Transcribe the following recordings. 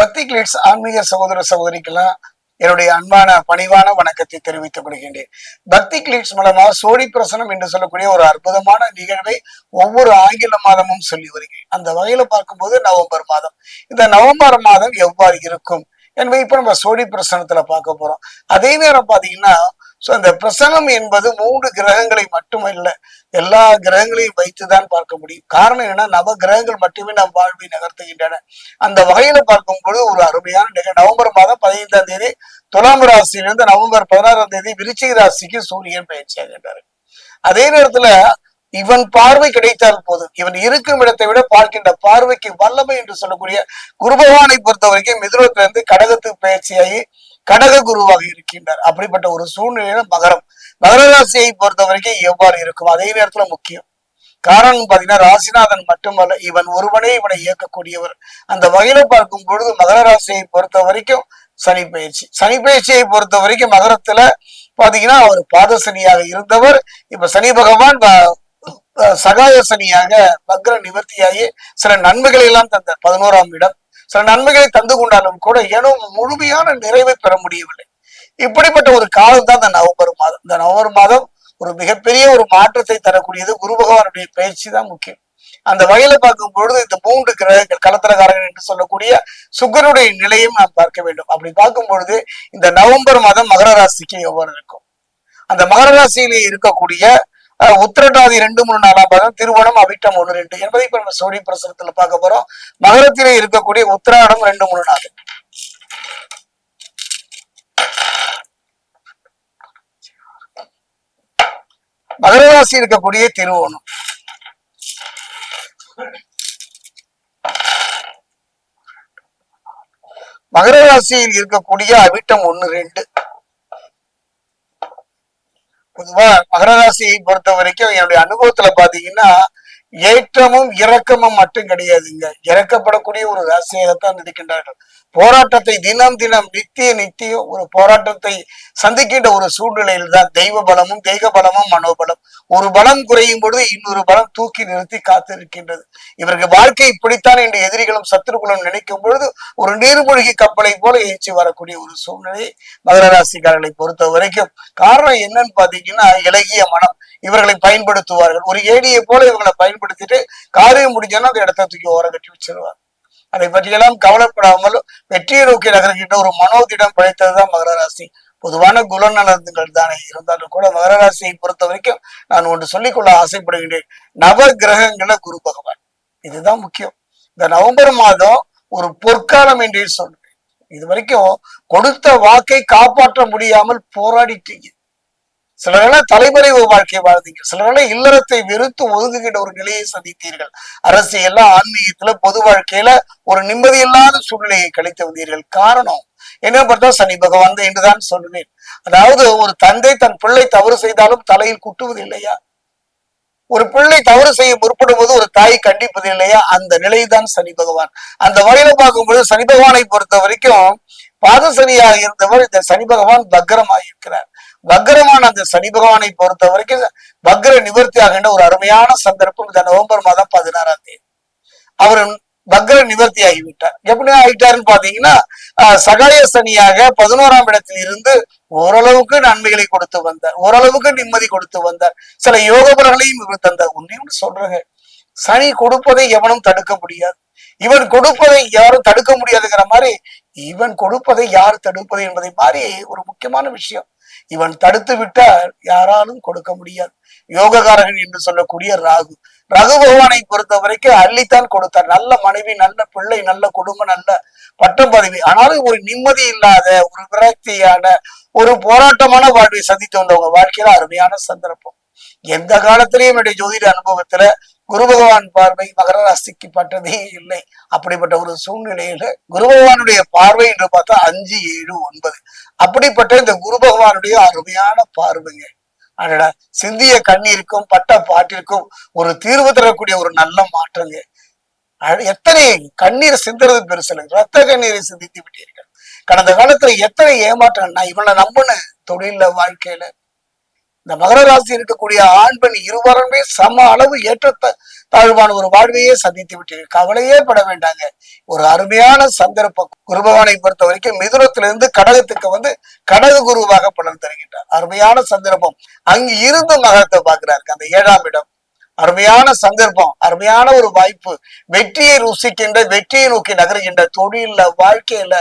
பக்தி கிளிட்ஸ் ஆன்மீக சகோதர சகோதரிக்கெல்லாம் என்னுடைய அன்பான பணிவான வணக்கத்தை தெரிவித்துக் கொள்கின்றேன். பக்தி கிளிட்ஸ் மூலமா சோழி பிரசனம் என்று சொல்லக்கூடிய ஒரு அற்புதமான நிகழ்வை ஒவ்வொரு ஆங்கில மாதமும் சொல்லி வருகிறேன். அந்த வகையில பார்க்கும்போது நவம்பர் மாதம். இந்த நவம்பர் மாதம் எவ்வாறு இருக்கும் என்பதை இப்ப நம்ம சோழி பிரசனத்துல பார்க்க போறோம். அதே நேரம் பாத்தீங்கன்னா சோ அந்த பிரசனம் என்பது மூன்று கிரகங்களை மட்டுமல்ல எல்லா கிரகங்களையும் வைத்துதான் பார்க்க முடியும். காரணம் என்னன்னா நவ கிரகங்கள் மட்டுமே நம் வாழ்வை நகர்த்துகின்றன. அந்த வகையில பார்க்கும் பொழுது ஒரு அருமையான நிகழ்வு. நவம்பர் மாதம் பதினைந்தாம் தேதி துலாம் ராசியிலிருந்து நவம்பர் பதினாறாம் தேதி விருச்சிக ராசிக்கு சூரியன் பயிற்சியாகின்றார் அதே நேரத்துல இவன் பார்வை கிடைத்தால் போதும். இவன் இருக்கும் இடத்தை விட பார்க்கின்ற பார்வைக்கு வல்லமை என்று சொல்லக்கூடிய குருபகவானை பொறுத்த வரைக்கும் மிதுரத்திலிருந்து கடகத்துக்கு பயிற்சியாகி கடக குருவாக இருக்கின்றார். அப்படிப்பட்ட ஒரு சூழ்நிலையில மகரம். மகர ராசியை பொறுத்த வரைக்கும் எவ்வாறு இருக்கும்? அதே நேரத்துல முக்கியம். காரணம் பாத்தீங்கன்னா ராசிநாதன் மட்டுமல்ல இவன் ஒருவனே இவனை இயக்கக்கூடியவர். அந்த வகையில பார்க்கும் பொழுது மகர ராசியை பொறுத்த வரைக்கும் சனி பயிற்சி. சனி பயிற்சியை பொறுத்த வரைக்கும் மகரத்துல பாத்தீங்கன்னா அவர் பாத சனியாக இருந்தவர். இப்ப சனி பகவான் ப- அஹ் சகாய சனியாக வக்ர நிவர்த்தியாகி சில நன்மைகளை எல்லாம் தந்தார். பதினோராம் இடம். சில நன்மைகளை தந்து கொண்டாலும் கூட ஏனோ முழுமையான நிறைவை பெற முடியவில்லை. இப்படிப்பட்ட ஒரு காலம் தான் இந்த நவம்பர் மாதம். இந்த நவம்பர் மாதம் ஒரு மிகப்பெரிய ஒரு மாற்றத்தை தரக்கூடியது குரு பகவானுடைய பயிற்சி தான் முக்கியம். அந்த வகையில பார்க்கும் பொழுது இந்த மூன்று கிரகங்கள் கலத்தரகாரர்கள் என்று சொல்லக்கூடிய சுக்கரனுடைய நிலையும் நாம் பார்க்க வேண்டும். அப்படி பார்க்கும் பொழுது இந்த நவம்பர் மாதம் மகர ராசிக்கு எவ்வாறு இருக்கும்? அந்த மகர ராசியிலே இருக்கக்கூடிய உத்திரட்டாதி ரெண்டு மூணு நாலாம் பாதம் திருவோணம் அவிட்டம் ஒன்று ரெண்டு. என்பதை இப்ப நம்ம சோழி பிரசனத்துல பார்க்க போறோம். மகரத்திலே இருக்கக்கூடிய உத்திராடம் ரெண்டு மூணு நாள். மகரராசி இருக்கக்கூடிய திருவோணம். மகர ராசியில் இருக்கக்கூடிய அவிட்டம் ஒன்று ரெண்டு. பொதுவா மகர ராசியை பொறுத்த வரைக்கும் என்னுடைய அனுபவத்துல பாத்தீங்கன்னா ஏற்றமும் இரக்கமும் மட்டும் கிடையாதுங்க. இறக்கப்படக்கூடிய ஒரு ராசியாகத்தான் இருக்கின்றார்கள் போராட்டத்தை தினம் தினம் நித்திய நித்தியம் ஒரு போராட்டத்தை சந்திக்கின்ற ஒரு சூழ்நிலையில் தான் தெய்வ பலமும் தெய்வ பலமும் மனோபலம் ஒரு பலம் குறையும் பொழுது இன்னொரு பலம் தூக்கி நிறுத்தி காத்திருக்கின்றது. இவர்கள் வாழ்க்கை இப்படித்தான் என்று எதிரிகளும் சத்துருக்களும் நினைக்கும் பொழுது ஒரு நீர்மூழ்கி கப்பலை போல ஏற்றி வரக்கூடிய ஒரு சூழ்நிலை மகர ராசிக்காரர்களை பொறுத்த வரைக்கும். காரணம் என்னன்னு பாத்தீங்கன்னா இலகிய மனம். இவர்களை பயன்படுத்துவார்கள். ஒரு ஏடியை போல இவங்களை பயன்படுத்திட்டு காரியம் முடிஞ்சோன்னா அந்த இடத்த தூக்கி ஓரம் கட்டி வச்சிருவாங்க அதை பற்றியெல்லாம் கவலைப்படாமல் வெற்றியை நோக்கி நகர்கின்ற ஒரு மனோதிடம் படைத்ததுதான் மகர ராசி. பொதுவான குலநலன்கள் தானே. இருந்தாலும் கூட மகர ராசியை பொறுத்த வரைக்கும் நான் ஒன்று சொல்லிக்கொள்ள ஆசைப்படுகின்றேன். நவ கிரகங்கள குரு பகவான். இதுதான் முக்கியம். இந்த நவம்பர் மாதம் ஒரு பொற்காலம் என்றே சொல்றேன் இது வரைக்கும் கொடுத்த வாக்கை காப்பாற்ற முடியாமல் போராடிட்டீங்க. சிலரெல்லாம் தலைமறைவு வாழ்க்கை வாழ்ந்தீங்க சிலரெல்லாம் இல்லறத்தை வெறுத்து ஒதுங்குகின்ற ஒரு நிலையை சந்தித்தீர்கள். அரசியல்ல ஆன்மீகத்துல பொது வாழ்க்கையில ஒரு நிம்மதியில்லாத சூழ்நிலையை கழித்து வந்தீர்கள். காரணம் என்ன பார்த்தா சனி பகவான் தான் என்றுதான் சொல்லுவேன் அதாவது ஒரு தந்தை தன் பிள்ளை தவறு செய்தாலும் தலையில் குட்டுவது இல்லையா? ஒரு பிள்ளை தவறு செய்ய முற்படும் போது ஒரு தாய் கண்டிப்பது இல்லையா? அந்த நிலைதான் சனி பகவான். அந்த வகையில பார்க்கும்போது சனி பகவானை பொறுத்த வரைக்கும் பாத சனியாக இருந்தவர் இந்த சனி பகவான் பக்ரமாக இருக்கிறார் பக்ரமான அந்த சனி பகவானை பொறுத்த வரைக்கும் பக்ர நிவர்த்தி ஆகின்ற ஒரு அருமையான சந்தர்ப்பம் இந்த நவம்பர் மாதம் பதினாறாம் தேதி. அவர் பக்ர நிவர்த்தி ஆகிவிட்டார். எப்படி ஆகிட்டாருன்னு பாத்தீங்கன்னா ஆஹ், சகாய சனியாக பதினோராம் இடத்தில் இருந்து ஓரளவுக்கு நன்மைகளை கொடுத்து வந்தார். ஓரளவுக்கு நிம்மதி கொடுத்து வந்தார். சில யோகபுரங்களையும் இவர் தந்தார். உன்னையும் சொல்றாங்க. சனி கொடுப்பதை எவனும் தடுக்க முடியாது. இவன் கொடுப்பதை யாரும் தடுக்க முடியாதுங்கிற மாதிரி இவன் கொடுப்பதை யார் தடுப்பது என்பதை மாதிரி ஒரு முக்கியமான விஷயம். இவன் தடுத்து விட்டால் யாராலும் கொடுக்க முடியாது. யோககாரகன் என்று சொல்லக்கூடிய ராகு. ரகு பகவானை பொறுத்த வரைக்கும் அள்ளித்தான் கொடுத்தார். நல்ல மனைவி நல்ல பிள்ளை நல்ல குடும்பம் நல்ல பட்டம் பதவி. ஆனாலும் ஒரு நிம்மதி இல்லாத ஒரு விரக்தியான ஒரு போராட்டமான வாழ்வை சந்தித்து வந்தவங்க வாழ்க்கையில அருமையான சந்தர்ப்பம். எந்த காலத்திலையும் என்னுடைய ஜோதிட அனுபவத்துல குரு பகவான் பார்வை மகர ராசிக்கு பட்டதே இல்லை. அப்படிப்பட்ட ஒரு சூழ்நிலையில குரு பகவானுடைய பார்வை என்று பார்த்தா அஞ்சு ஏழு ஒன்பது. அப்படிப்பட்ட இந்த குரு பகவானுடைய அருமையான பார்வைங்க. அடடா சிந்திய கண்ணீருக்கும் பட்ட பாட்டிற்கும் ஒரு தீர்வு தரக்கூடிய ஒரு நல்ல மாற்றங்க. அட- எத்தனை கண்ணீர் சிந்துறது பெருசுல ரத்த கண்ணீரை சிந்தித்து விட்டீர்கள். கடந்த காலத்துல எத்தனை ஏமாற்றம் நான் இவனை நம்பின தொழில வாழ்க்கையில இந்த மகர ராசி இருக்கக்கூடிய ஆண் பெண் இருவருமே சம அளவு ஏற்ற தாழ்வான ஒரு வாழ்வையே சந்தித்து விட்டீர்கள். கவலையே பட வேண்டாங்க. ஒரு அருமையான சந்தர்ப்பம். குரு பகவானை பொறுத்த வரைக்கும் மிதுனத்திலிருந்து கடகத்துக்கு வந்து கடக குருவாக பலன் தருகின்றார். அருமையான சந்தர்ப்பம். அங்கு இருந்து மகரத்தை பார்க்கிறார்கள் அந்த ஏழாம் இடம். அருமையான சந்தர்ப்பம் அருமையான ஒரு வாய்ப்பு. வெற்றியை ருசிக்கின்ற வெற்றியை நோக்கி நகர்கின்ற தொழில்ல வாழ்க்கையில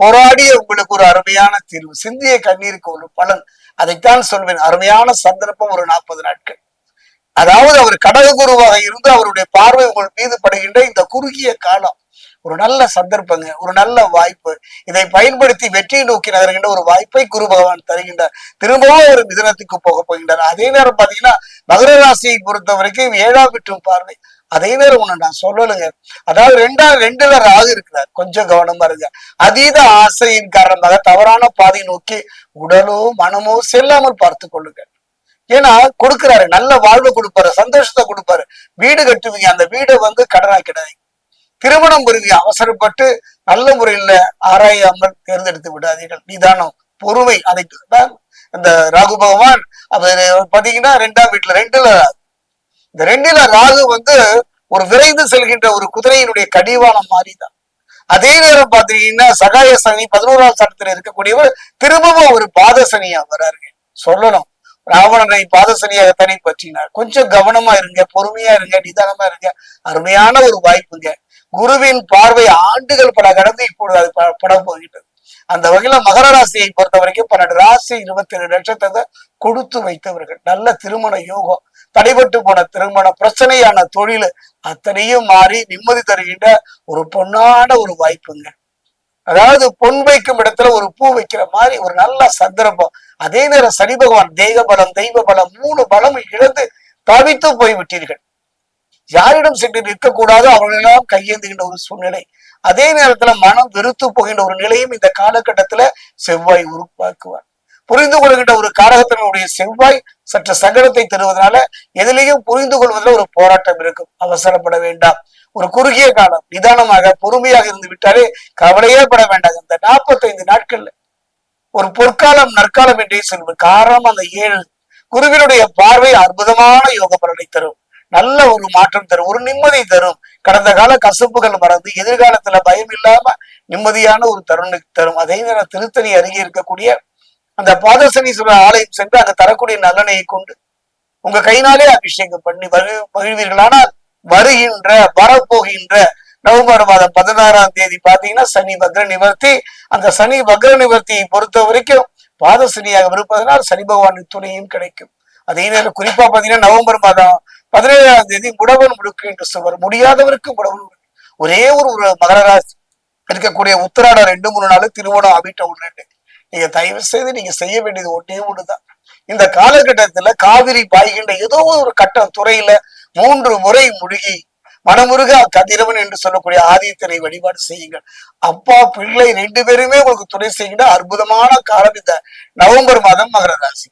போராடிய உங்களுக்கு ஒரு அருமையான தீர்வு. சிந்திய கண்ணீருக்கு ஒரு பலன். அதைத்தான் சொல்வேன். அருமையான சந்தர்ப்பம் ஒரு நாற்பது நாட்கள். அதாவது அவர் கடக குருவாக இருந்து அவருடைய பார்வை உங்கள் மீது படுகின்ற இந்த குறுகிய காலம். ஒரு நல்ல சந்தர்ப்பங்க ஒரு நல்ல வாய்ப்பு. இதை பயன்படுத்தி வெற்றியை நோக்கி நகர்கின்ற ஒரு வாய்ப்பை குரு பகவான் தருகின்றார். திரும்பவும் ஒரு மிதனத்துக்கு போக போகின்றார். அதே நேரம் பாத்தீங்கன்னா மகர ராசியை பொறுத்த வரைக்கும் ஏழாம் விட்டும் பார்வை. அதே நேரம் ஒண்ணு நான் சொல்லலுங்க அதாவது ரெண்டா ரெண்டுல ராகு இருக்கிறார். கொஞ்சம் கவனமா இருங்க. அதீத ஆசையின் காரணமாக தவறான பாதை நோக்கி உடலோ மனமோ செல்லாமல் பார்த்து கொள்ளுங்க ஏன்னா கொடுக்குறாரு. நல்ல வாழ்வு கொடுப்பாரு. சந்தோஷத்தை கொடுப்பாரு. வீடு கட்டுவீங்க. அந்த வீடை வந்து கடனாக்கிடாதீங்க. திருமணம் புரிவீங்க அவசரப்பட்டு நல்ல முறையில ஆராயாமல் தேர்ந்தெடுத்து விடாதீர்கள். நிதானம் பொறுமை அதை தான் இந்த ராகு பகவான் அவர் பாத்தீங்கன்னா ரெண்டாம் வீட்டுல ரெண்டுல இந்த ரெண்டுல ராகு வந்து ஒரு விரைந்து செல்கின்ற ஒரு குதிரையினுடைய கடிவாளம் மாறிதான். அதே நேரம் பாத்தீங்கன்னா சகாய சனி பதினோராம் சட்டத்துல இருக்கக்கூடியவர் திரும்பவும் ஒரு பாத சனியா வராருங்க. சொல்லணும். ராவணனை பாதசனியாக தனி பற்றினார். கொஞ்சம் கவனமா இருங்க பொறுமையா இருங்க நிதானமா இருங்க. அருமையான ஒரு வாய்ப்புங்க. குருவின் பார்வை ஆண்டுகள் பல கடந்து இப்பொழுது அது பட போகின்றது. அந்த வகையில மகர ராசியை பொறுத்த வரைக்கும் பன்னெண்டு ராசி இருபத்தி ஏழு நட்சத்திரத்தை கொடுத்து வைத்தவர்கள். நல்ல திருமண யோகம் தடைபட்டு போன திருமண பிரச்சனையான தொழில் அத்தனையும் மாறி நிம்மதி தருகின்ற ஒரு பொன்னான ஒரு வாய்ப்புங்க. அதாவது பொன் வைக்கும் இடத்துல ஒரு பூ வைக்கிற மாதிரி ஒரு நல்ல சந்தர்ப்பம். அதே நேரம் சனி பகவான் தெய்வ பலம் தெய்வ பலம் மூணு பலம் இழந்து தவித்து போய் விட்டீர்கள் யாரிடம் சென்று நிற்கக்கூடாதோ அவர்களெல்லாம் கையேந்துகின்ற ஒரு சூழ்நிலை. அதே நேரத்துல மனம் வெறுத்து போகின்ற ஒரு நிலையும் இந்த காலகட்டத்துல செவ்வாய் உருவாக்குவார். புரிந்து கொள்கின்ற ஒரு காரகத்தினுடைய செவ்வாய் சற்று சங்கடத்தை தருவதனால எதிலையும் புரிந்து கொள்வதில் ஒரு போராட்டம் இருக்கும். அவசரப்பட வேண்டாம். ஒரு குறுகிய காலம் நிதானமாக பொறுமையாக இருந்து விட்டாலே கவலையே பட வேண்டாம். இந்த நாற்பத்தைந்து நாட்கள்ல ஒரு பொற்காலம் நற்காலம் என்றே சொல்வது காரணம் அந்த ஏழு. குருவினுடைய பார்வை அற்புதமான யோக பலனை தரும். நல்ல ஒரு மாற்றம் தரும் ஒரு நிம்மதி தரும். கடந்த கால கசப்புகள் மறந்து எதிர்காலத்துல பயம் இல்லாம நிம்மதியான ஒரு தருணம் தரும். அதே நேரம் திருத்தணி அருகே இருக்கக்கூடிய அந்த பாதசனீஸ்வரர் ஆலயம் சென்று அங்க தரக்கூடிய நலனையை கொண்டு உங்க கையினாலே அபிஷேகம் பண்ணி மகிழ் மகிழ்வீர்களானால் வருகின்ற வரப்போகின்ற நவம்பர் மாதம் பதினாறாம் தேதி பாத்தீங்கன்னா சனி வக்ர நிவர்த்தி. அந்த சனி வக்ர நிவர்த்தியை பொறுத்த வரைக்கும் பாதசனியாக இருப்பதனால் சனி பகவானின் துணையும் கிடைக்கும். அதே நேரம் குறிப்பா பாத்தீங்கன்னா நவம்பர் மாதம் பதினேழாம் தேதி முடவன் முடுக்கு என்று சொல்வார். முடியாதவருக்கு முடவன் ஒரே ஒரு ஒரு மகர ராசி இருக்கக்கூடிய உத்தராடம் ரெண்டு மூணு நாள் திருவோணம் அபிட்ட ஒன்று நீங்க தயவு செய்து நீங்க செய்ய வேண்டியது ஒன்றே ஒண்ணுதான். இந்த காலகட்டத்துல காவிரி பாய்கின்ற ஏதோ ஒரு கட்டம் துறையில மூன்று முறை முழுகி மனமுருகா கதிரவன் என்று சொல்லக்கூடிய ஆதித்தனை வழிபாடு செய்யுங்கள். அப்பா பிள்ளை ரெண்டு பேருமே உங்களுக்கு துணை செய்கின்ற அற்புதமான காலம் இந்த நவம்பர் மாதம் மகர ராசி.